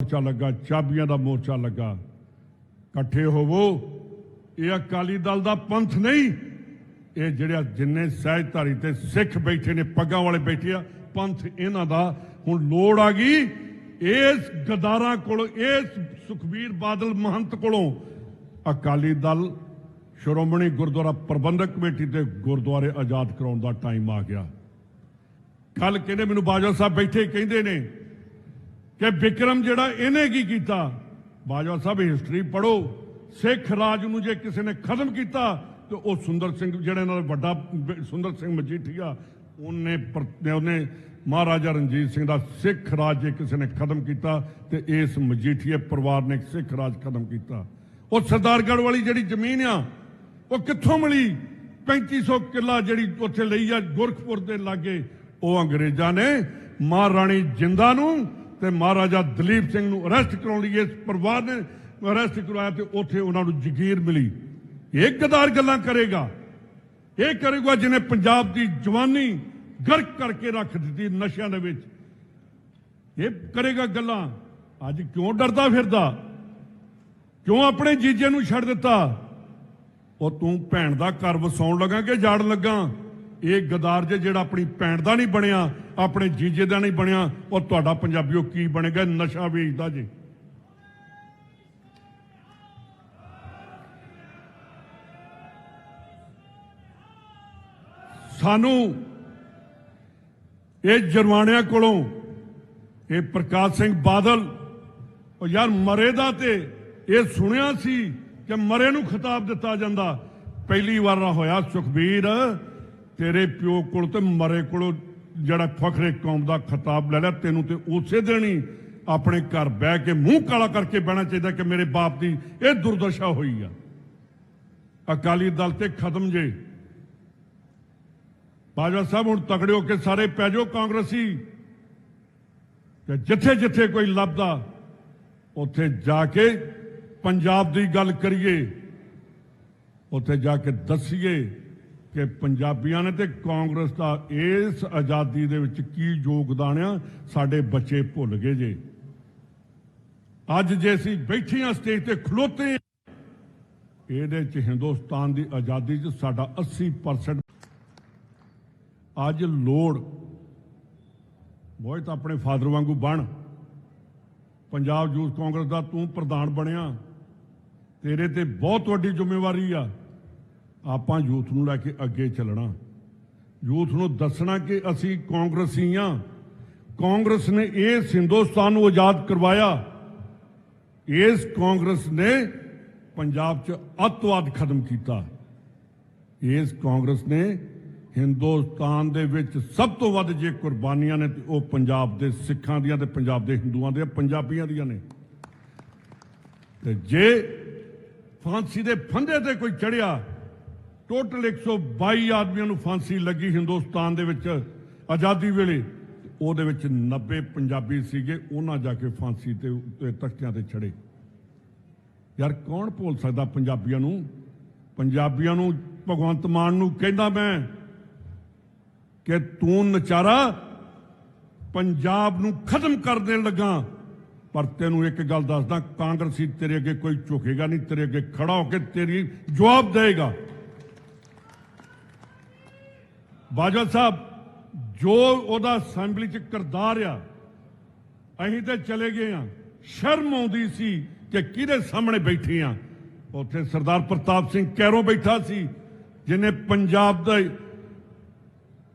ਮੋਰਚਾ ਲੱਗਾ, ਚਾਬੀਆਂ ਦਾ ਮੋਰਚਾ ਲੱਗਾ। ਇਕੱਠੇ ਹੋਵੋ, ਇਹ ਅਕਾਲੀ ਦਲ ਦਾ ਪੰਥ ਨਹੀਂ। ਇਹ ਜਿਹੜਾ ਜਿੰਨੇ ਸਹਿਜਧਾਰੀ ਤੇ ਸਿੱਖ ਬੈਠੇ ਨੇ, ਪੱਗਾਂ ਵਾਲੇ ਬੈਠੇ ਆ, ਪੰਥ ਇਹਨਾਂ ਦਾ। ਹੁਣ ਲੋੜ ਆ ਗਈ ਇਸ ਗਦਾਰਾਂ ਕੋਲ, ਇਸ ਸੁਖਬੀਰ ਬਾਦਲ ਮਹੰਤ ਕੋਲੋਂ ਅਕਾਲੀ ਦਲ ਸ਼੍ਰੋਮਣੀ ਗੁਰਦੁਆਰਾ ਪ੍ਰਬੰਧਕ ਕਮੇਟੀ ਤੇ ਗੁਰਦੁਆਰੇ ਆਜ਼ਾਦ ਕਰਾਉਣ ਦਾ ਟਾਈਮ ਆ ਗਿਆ। ਕੱਲ ਕਹਿੰਦੇ ਮੈਨੂੰ ਬਾਜਵਾ ਸਾਹਿਬ ਬੈਠੇ, ਕਹਿੰਦੇ ਨੇ ਕਿ ਵਿਕਰਮ ਜਿਹੜਾ ਇਹਨੇ ਕੀ ਕੀਤਾ? ਬਾਜਵਾ ਸਾਹਿਬ ਹਿਸਟਰੀ ਪੜੋ ਸਿੱਖ ਰਾਜ ਨੂੰ ਜੇ ਕਿਸੇ ਨੇ ਖਤਮ ਕੀਤਾ, ਤੇ ਉਹ ਸੁੰਦਰ ਸਿੰਘ ਜਿਹੜੇ ਨਾਲ ਵੱਡਾ, ਸੁੰਦਰ ਸਿੰਘ ਮਜੀਠੀਆ ਉਹਨੇ ਉਹਨੇ ਮਹਾਰਾਜਾ ਰਣਜੀਤ ਸਿੰਘ ਦਾ ਸਿੱਖ ਰਾਜ ਜੇ ਕਿਸੇ ਨੇ ਖਤਮ ਕੀਤਾ, ਤੇ ਇਸ ਮਜੀਠੀਏ ਪਰਿਵਾਰ ਨੇ ਸਿੱਖ ਰਾਜ ਖਤਮ ਕੀਤਾ। ਉਹ ਸਰਦਾਰਗੜ੍ਹ ਵਾਲੀ ਜਿਹੜੀ ਜ਼ਮੀਨ ਆ, ਉਹ ਕਿੱਥੋਂ ਮਿਲੀ? 3500 ਕਿੱਲਾ ਜਿਹੜੀ ਉੱਥੇ ਲਈ ਆ ਗੁਰਖਪੁਰ ਦੇ ਲਾਗੇ, ਉਹ ਅੰਗਰੇਜ਼ਾਂ ਨੇ, ਮਹਾਰਾਣੀ ਜਿੰਦਾ ਨੂੰ ਤੇ ਮਹਾਰਾਜਾ ਦਲੀਪ ਸਿੰਘ ਨੂੰ ਅਰੈਸਟ ਕਰਾਉਣ ਲਈ ਇਸ ਪਰਿਵਾਰ ਨੇ ਅਰੈਸਟ ਕਰਵਾਇਆ ਤੇ ਉੱਥੇ ਉਹਨਾਂ ਨੂੰ ਜ਼ਗੀਰ ਮਿਲੀ। ਇਹ ਗਦਾਰ ਗੱਲਾਂ ਕਰੇਗਾ। ਇਹ ਕਰੇਗਾ ਜਿਹਨੇ ਪੰਜਾਬ ਦੀ ਜਵਾਨੀ ਗਰਕ ਕਰਕੇ ਰੱਖ ਦਿੱਤੀ ਨਸ਼ਿਆਂ ਦੇ ਵਿੱਚ। ਇਹ ਕਰੇਗਾ ਗੱਲਾਂ। ਅੱਜ ਕਿਉਂ ਡਰਦਾ ਫਿਰਦਾ? ਕਿਉਂ ਆਪਣੇ ਜੀਜੇ ਨੂੰ ਛੱਡ ਦਿੱਤਾ? ਉਹ ਤੂੰ ਭੈਣ ਦਾ ਘਰ ਵਸਾਉਣ ਲੱਗਾ ਕਿ ਜਾੜ ਲੱਗਾ? ਇਹ ਗਦਾਰ ਜੇ ਜਿਹੜਾ ਆਪਣੀ ਭੈਣ ਦਾ ਨਹੀਂ ਬਣਿਆ ਆਪਣੇ ਜੀਜੇ ਦਾ ਨਹੀਂ ਬਣਿਆ ਔਰ ਤੁਹਾਡਾ ਪੰਜਾਬੀਓ ਕੀ ਬਣੇਗਾ? ਨਸ਼ਾ ਵੇਚਦਾ ਜੇ। ਸਾਨੂੰ ਇਹ ਜਰਵਾਣਿਆਂ ਕੋਲੋਂ ਇਹ ਪ੍ਰਕਾਸ਼ ਸਿੰਘ ਬਾਦਲ, ਉਹ ਯਾਰ ਮਰੇ ਦਾ ਤੇ ਇਹ ਸੁਣਿਆ ਸੀ ਕਿ ਮਰੇ ਨੂੰ ਖਿਤਾਬ ਦਿੱਤਾ ਜਾਂਦਾ। ਪਹਿਲੀ ਵਾਰ ਨਾ ਹੋਇਆ ਸੁਖਬੀਰ, ਤੇਰੇ ਪਿਓ ਕੋਲ ਤੇ ਮਰੇ ਕੋਲੋਂ ਜਿਹੜਾ ਫਖਰੇ ਕੌਮ ਦਾ ਖਿਤਾਬ ਲੈ ਲਿਆ, ਤੈਨੂੰ ਤੇ ਉਸੇ ਦਿਨ ਹੀ ਆਪਣੇ ਘਰ ਬਹਿ ਕੇ ਮੂੰਹ ਕਾਲਾ ਕਰਕੇ ਬਹਿਣਾ ਚਾਹੀਦਾ ਕਿ ਮੇਰੇ ਬਾਪ ਦੀ ਇਹ ਦੁਰਦਸ਼ਾ ਹੋਈ ਆ। ਅਕਾਲੀ ਦਲ ਤੇ ਖਤਮ ਜੇ। ਬਾਜਵਾ ਸਾਹਿਬ, ਹੁਣ ਤਕੜੇ ਹੋ ਕੇ ਸਾਰੇ ਪੈ ਜਾਓ ਕਾਂਗਰਸੀ। ਤੇ ਜਿੱਥੇ ਜਿੱਥੇ ਕੋਈ ਲੱਭਦਾ, ਉੱਥੇ ਜਾ ਕੇ ਪੰਜਾਬ ਦੀ ਗੱਲ ਕਰੀਏ, ਉੱਥੇ ਜਾ ਕੇ ਦੱਸੀਏ ਕਿ ਪੰਜਾਬੀਆਂ ਨੇ ਤੇ ਕਾਂਗਰਸ ਦਾ ਇਸ ਆਜ਼ਾਦੀ ਦੇ ਵਿੱਚ ਕੀ ਯੋਗਦਾਨ ਆ ਸਾਡੇ ਬੱਚੇ ਭੁੱਲ ਗਏ ਜੇ। ਅੱਜ ਜੇ ਅਸੀਂ ਬੈਠੀਆਂ ਸਟੇਜ ਤੇ ਖਲੋਤੇ ਇਹਦੇ ਚ ਹਿੰਦੁਸਤਾਨ ਦੀ ਆਜ਼ਾਦੀ ਚ ਸਾਡਾ 80% ਅੱਜ ਲੋੜ ਬਹੁਤ ਆਪਣੇ ਫਾਦਰ ਵਾਂਗੂ ਬਣ। ਪੰਜਾਬ ਯੂਥ ਕਾਂਗਰਸ ਦਾ ਤੂੰ ਪ੍ਰਧਾਨ ਬਣਿਆ। ਤੇਰੇ ਤੇ ਬਹੁਤ ਵੱਡੀ ਜ਼ਿੰਮੇਵਾਰੀ ਆ। ਆਪਾਂ ਯੂਥ ਨੂੰ ਲੈ ਕੇ ਅੱਗੇ ਚੱਲਣਾ। ਯੂਥ ਨੂੰ ਦੱਸਣਾ ਕਿ ਅਸੀਂ ਕਾਂਗਰਸੀ ਆ। ਕਾਂਗਰਸ ਨੇ ਇਸ ਹਿੰਦੁਸਤਾਨ ਨੂੰ ਆਜ਼ਾਦ ਕਰਵਾਇਆ। ਇਸ ਕਾਂਗਰਸ ਨੇ ਪੰਜਾਬ 'ਚ ਅੱਤਵਾਦ ਖਤਮ ਕੀਤਾ। ਇਸ ਕਾਂਗਰਸ ਨੇ ਹਿੰਦੁਸਤਾਨ ਦੇ ਵਿੱਚ ਸਭ ਤੋਂ ਵੱਧ ਜੇ ਕੁਰਬਾਨੀਆਂ ਨੇ ਤੇ ਉਹ ਪੰਜਾਬ ਦੇ ਸਿੱਖਾਂ ਦੀਆਂ ਤੇ ਪੰਜਾਬ ਦੇ ਹਿੰਦੂਆਂ ਦੀਆਂ, ਪੰਜਾਬੀਆਂ ਦੀਆਂ ਨੇ। ਤੇ ਜੇ ਫਾਂਸੀ ਦੇ ਫੰਦੇ ਤੇ ਕੋਈ ਚੜਿਆ ਟੋਟਲ 122 ਆਦਮੀਆਂ ਨੂੰ ਫਾਂਸੀ ਲੱਗੀ ਹਿੰਦੁਸਤਾਨ ਦੇ ਵਿੱਚ ਆਜ਼ਾਦੀ ਵੇਲੇ। ਉਹਦੇ ਵਿੱਚ 90 ਪੰਜਾਬੀ ਸੀਗੇ, ਉਹਨਾਂ ਜਾ ਕੇ ਫਾਂਸੀ ਤੇ ਤੇ ਤਖਤਿਆਂ ਤੇ ਚੜੇ ਯਾਰ ਕੌਣ ਭੁੱਲ ਸਕਦਾ ਪੰਜਾਬੀਆਂ ਨੂੰ? ਪੰਜਾਬੀਆਂ ਨੂੰ ਭਗਵੰਤ ਮਾਨ ਨੂੰ ਕਹਿੰਦਾ ਮੈਂ ਕਿ ਤੂੰ ਨਚਾਰਾ, ਪੰਜਾਬ ਨੂੰ ਖਤਮ ਕਰ ਦੇਣ ਲੱਗਾ। ਪਰ ਤੈਨੂੰ ਇੱਕ ਗੱਲ ਦੱਸਦਾ, ਕਾਂਗਰਸੀ ਤੇਰੇ ਅੱਗੇ ਕੋਈ ਝੁਕੇਗਾ ਨਹੀਂ, ਤੇਰੇ ਅੱਗੇ ਖੜਾ ਹੋ ਕੇ ਤੇਰੀ ਜਵਾਬ ਦੇਗਾ ਬਾਜਵਾ ਸਾਹਿਬ, ਜੋ ਉਹਦਾ ਅਸੈਂਬਲੀ ਚ ਕਰਦਾਰ ਆ, ਅਸੀਂ ਤੇ ਚਲੇ ਗਏ ਆ ਸ਼ਰਮ ਆਉਂਦੀ ਸੀ ਕਿ ਕਿਹਦੇ ਸਾਹਮਣੇ ਬੈਠੇ ਆ ਉੱਥੇ ਸਰਦਾਰ ਪ੍ਰਤਾਪ ਸਿੰਘ ਕੈਰੋਂ ਬੈਠਾ ਸੀ, ਜਿਹਨੇ ਪੰਜਾਬ ਦਾ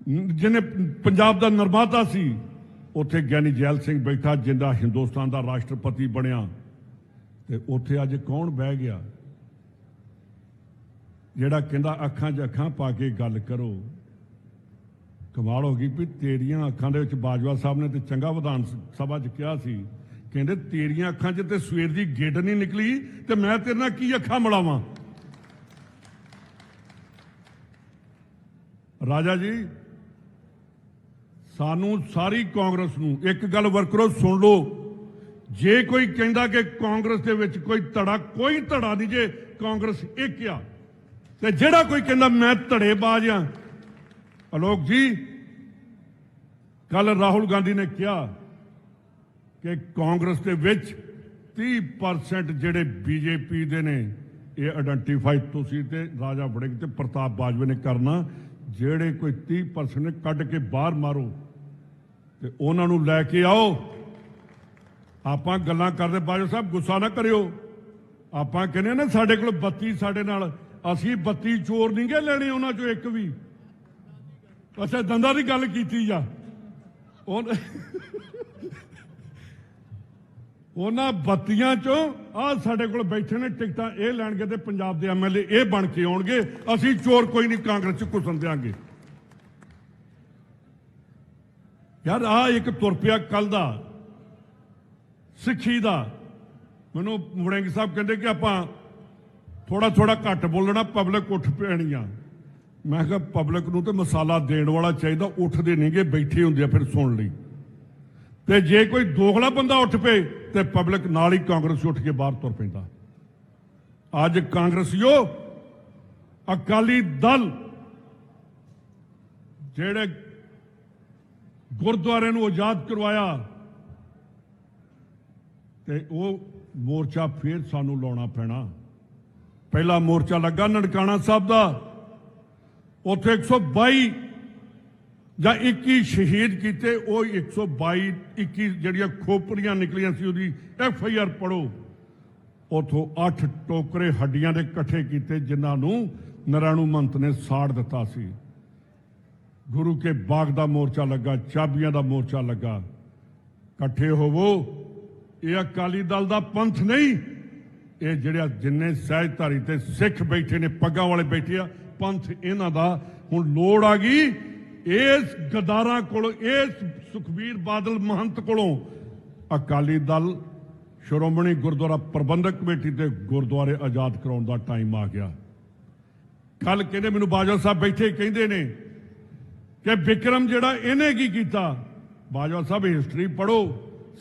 ਜਿਹਨੇ ਪੰਜਾਬ ਦਾ ਨਿਰਮਾਤਾ ਸੀ। ਉੱਥੇ ਗਿਆਨੀ ਜੈਲ ਸਿੰਘ ਬੈਠਾ, ਜਿੰਦਾ ਹਿੰਦੁਸਤਾਨ ਦਾ ਰਾਸ਼ਟਰਪਤੀ ਬਣਿਆ। ਤੇ ਉੱਥੇ ਅੱਜ ਕੌਣ ਬਹਿ ਗਿਆ? ਜਿਹੜਾ ਕਹਿੰਦਾ ਅੱਖਾਂ 'ਚ ਅੱਖਾਂ ਪਾ ਕੇ ਗੱਲ ਕਰੋ। ਕਮਾਲ ਹੋ ਗਈ ਵੀ ਤੇਰੀਆਂ ਅੱਖਾਂ ਦੇ ਵਿੱਚ ਬਾਜਵਾ ਸਾਹਿਬ ਨੇ ਤੇ ਚੰਗਾ ਵਿਧਾਨ ਸਭਾ 'ਚ ਕਿਹਾ ਸੀ। ਕਹਿੰਦੇ ਤੇਰੀਆਂ ਅੱਖਾਂ 'ਚ ਤੇ ਸਵੇਰ ਦੀ ਗੇਟ ਨਹੀਂ ਨਿਕਲੀ ਤੇ ਮੈਂ ਤੇਰੇ ਨਾਲ ਕੀ ਅੱਖਾਂ ਮਿਲਾਵਾਂ? ਰਾਜਾ ਜੀ, ਸਾਨੂੰ ਸਾਰੀ ਕਾਂਗਰਸ ਨੂੰ ਇੱਕ ਗੱਲ ਵਰਕਰੋ ਸੁਣ ਲਓ। ਜੇ ਕੋਈ ਕਹਿੰਦਾ ਕਿ ਕਾਂਗਰਸ ਦੇ ਵਿੱਚ ਕੋਈ ਧੜਾ ਕੋਈ ਧੜਾ ਨਹੀਂ ਜੇ ਕਾਂਗਰਸ ਇੱਕ ਆ, ਤੇ ਜਿਹੜਾ ਕੋਈ ਕਹਿੰਦਾ ਮੈਂ ਧੜੇਬਾਜ਼ ਆ ਅਲੋਕ ਜੀ ਕੱਲ ਰਾਹੁਲ ਗਾਂਧੀ ਨੇ ਕਿਹਾ ਕਿ ਕਾਂਗਰਸ ਦੇ ਵਿੱਚ 30% ਜਿਹੜੇ ਬੀਜੇਪੀ ਦੇ ਨੇ, ਇਹ ਆਇਡੈਂਟੀਫਾਈ ਤੁਸੀਂ ਤੇ ਰਾਜਾ ਵੜਿੰਗ ਤੇ ਪ੍ਰਤਾਪ ਬਾਜਵੇ ਨੇ ਕਰਨਾ, ਜਿਹੜੇ ਕੋਈ 30% ਨੇ ਕੱਢ ਕੇ ਬਾਹਰ ਮਾਰੋ ਤੇ ਉਹਨਾਂ ਨੂੰ ਲੈ ਕੇ ਆਓ। ਆਪਾਂ ਗੱਲਾਂ ਕਰਦੇ, ਬਾਜਵਾ ਸਾਹਿਬ, ਗੁੱਸਾ ਨਾ ਕਰਿਓ। ਆਪਾਂ ਕਹਿੰਦੇ ਆ ਨਾ, ਸਾਡੇ ਕੋਲ ਬੱਤੀ ਸਾਡੇ ਨਾਲ, ਅਸੀਂ ਬੱਤੀ ਚੋਰ ਨਹੀਂ ਗਏ ਲੈਣੇ ਉਹਨਾਂ ਚੋਂ ਇੱਕ ਵੀ। ਅੱਛਾ, ਦੰਦਾਂ ਦੀ ਗੱਲ ਕੀਤੀ ਆ ਉਹਨਾਂ ਬੱਤੀਆਂ ਚੋਂ ਆ ਸਾਡੇ ਕੋਲ ਬੈਠੇ ਨੇ ਟਿਕਟਾਂ, ਇਹ ਲੈਣਗੇ ਤੇ ਪੰਜਾਬ ਦੇ ਐਮਐਲਏ ਇਹ ਬਣ ਕੇ ਆਉਣਗੇ। ਅਸੀਂ ਚੋਰ ਕੋਈ ਨਹੀਂ, ਕਾਂਗਰਸ ਚ ਘੁਸਣ ਦਿਆਂਗੇ। ਯਾਰ ਆ ਇੱਕ ਤੁਰ ਪਿਆ ਕੱਲ ਦਾ, ਸਿੱਖੀ ਦਾ। ਮੈਨੂੰ ਵੜਿੰਗ ਸਾਹਿਬ ਕਹਿੰਦੇ ਕਿ ਆਪਾਂ ਥੋੜਾ ਥੋੜਾ ਘੱਟ ਬੋਲਣਾ ਪਬਲਿਕ ਉੱਠ ਪੈਣੀ ਆ ਮੈਂ ਕਿਹਾ ਪਬਲਿਕ ਨੂੰ ਤੇ ਮਸਾਲਾ ਦੇਣ ਵਾਲਾ ਚਾਹੀਦਾ, ਉੱਠਦੇ ਨਹੀਂਗੇ ਬੈਠੇ ਹੁੰਦੇ ਆ ਫਿਰ ਸੁਣ ਲਈ। ਤੇ ਜੇ ਕੋਈ ਦੋਗਲਾ ਬੰਦਾ ਉੱਠ ਪਏ, ਤੇ ਪਬਲਿਕ ਨਾਲ ਹੀ ਕਾਂਗਰਸ ਉੱਠ ਕੇ ਬਾਹਰ ਤੁਰ ਪੈਂਦਾ। ਅੱਜ ਕਾਂਗਰਸੀਓ, ਅਕਾਲੀ ਦਲ, ਜਿਹੜੇ ਗੁਰਦੁਆਰੇ ਨੂੰ ਆਜ਼ਾਦ ਕਰਵਾਇਆ, ਤੇ ਉਹ ਮੋਰਚਾ ਫੇਰ ਸਾਨੂੰ ਲਾਉਣਾ ਪੈਣਾ। ਪਹਿਲਾ ਮੋਰਚਾ ਲੱਗਾ ਨਨਕਾਣਾ ਸਾਹਿਬ ਦਾ। ਉੱਥੇ 122 ਜਾਂ 21 ਸ਼ਹੀਦ ਕੀਤੇ, ਉਹ 122 21 ਜਿਹੜੀਆਂ ਖੋਪੜੀਆਂ ਨਿਕਲੀਆਂ ਸੀ ਉਹਦੀ ਐਫ ਆਈ ਆਰ ਪੜੋ ਉਥੋਂ 8 ਟੋਕਰੇ ਹੱਡੀਆਂ ਦੇ ਇਕੱਠੇ ਕੀਤੇ, ਜਿਨ੍ਹਾਂ ਨੂੰ ਨਰਾਣੂ ਮੰਤ ਨੇ ਸਾੜ ਦਿੱਤਾ ਸੀ। ਗੁਰੂ ਕੇ ਬਾਗ ਦਾ ਮੋਰਚਾ ਲੱਗਾ, ਚਾਬੀਆਂ ਦਾ ਮੋਰਚਾ ਲੱਗਾ। ਇਕੱਠੇ ਹੋਵੋ, ਇਹ ਅਕਾਲੀ ਦਲ ਦਾ ਪੰਥ ਨਹੀਂ। ਇਹ ਜਿਹੜਾ ਜਿੰਨੇ ਸਹਿਜਧਾਰੀ ਤੇ ਸਿੱਖ ਬੈਠੇ ਨੇ, ਪੱਗਾਂ ਵਾਲੇ ਬੈਠੇ ਆ ਪੰਥ ਇਹਨਾਂ ਦਾ ਹੁਣ ਲੋੜ ਆ ਗਈ। ਇਸ ਗਦਾਰਾਂ ਕੋਲ, ਇਸ ਸੁਖਬੀਰ ਬਾਦਲ ਮਹੰਤ ਕੋਲੋਂ ਅਕਾਲੀ ਦਲ ਸ਼੍ਰੋਮਣੀ ਗੁਰਦੁਆਰਾ ਪ੍ਰਬੰਧਕ ਕਮੇਟੀ ਤੇ ਗੁਰਦੁਆਰੇ ਆਜ਼ਾਦ ਕਰਾਉਣ ਦਾ ਟਾਈਮ ਆ ਗਿਆ। ਕੱਲ ਕਹਿੰਦੇ ਮੈਨੂੰ ਬਾਜਵਾ ਸਾਹਿਬ ਬੈਠੇ ਕਹਿੰਦੇ ਨੇ ਕਿ ਵਿਕਰਮ ਜਿਹੜਾ ਇਹਨੇ ਕੀ ਕੀਤਾ? ਬਾਜਵਾ ਸਾਹਿਬ ਹਿਸਟਰੀ ਪੜੋ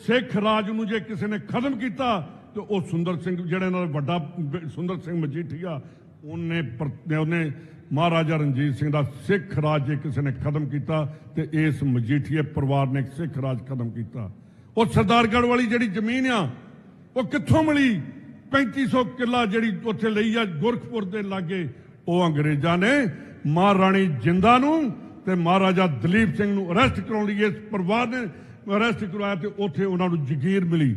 ਸਿੱਖ ਰਾਜ ਨੂੰ ਜੇ ਕਿਸੇ ਨੇ ਖਤਮ ਕੀਤਾ, ਤੇ ਉਹ ਸੁੰਦਰ ਸਿੰਘ ਜਿਹੜਾ ਇਹਨਾਂ ਦਾ ਵੱਡਾ ਸੁੰਦਰ ਸਿੰਘ ਮਜੀਠੀਆ ਉਹਨੇ ਉਹਨੇ ਮਹਾਰਾਜਾ ਰਣਜੀਤ ਸਿੰਘ ਦਾ ਸਿੱਖ ਰਾਜ ਜੇ ਕਿਸੇ ਨੇ ਖਤਮ ਕੀਤਾ ਤੇ ਇਸ ਮਜੀਠੀਏ ਪਰਿਵਾਰ ਨੇ ਸਿੱਖ ਰਾਜ ਖਤਮ ਕੀਤਾ। ਉਹ ਸਰਦਾਰਗੜ੍ਹ ਵਾਲੀ ਜਿਹੜੀ ਜ਼ਮੀਨ ਆ, ਉਹ ਕਿੱਥੋਂ ਮਿਲੀ? 3500 ਕਿੱਲਾ ਜਿਹੜੀ ਉੱਥੇ ਲਈ ਆ ਗੁਰਖਪੁਰ ਦੇ ਲਾਗੇ, ਉਹ ਅੰਗਰੇਜ਼ਾਂ ਨੇ ਮਹਾਰਾਣੀ ਜਿੰਦਾ ਨੂੰ ਤੇ ਮਹਾਰਾਜਾ ਦਲੀਪ ਸਿੰਘ ਨੂੰ ਅਰੈਸਟ ਕਰਾਉਣ ਲਈ ਇਸ ਪਰਿਵਾਰ ਨੇ ਅਰੈਸਟ ਕਰਵਾਇਆ ਤੇ ਉੱਥੇ ਉਹਨਾਂ ਨੂੰ ਜਗੀਰ ਮਿਲੀ।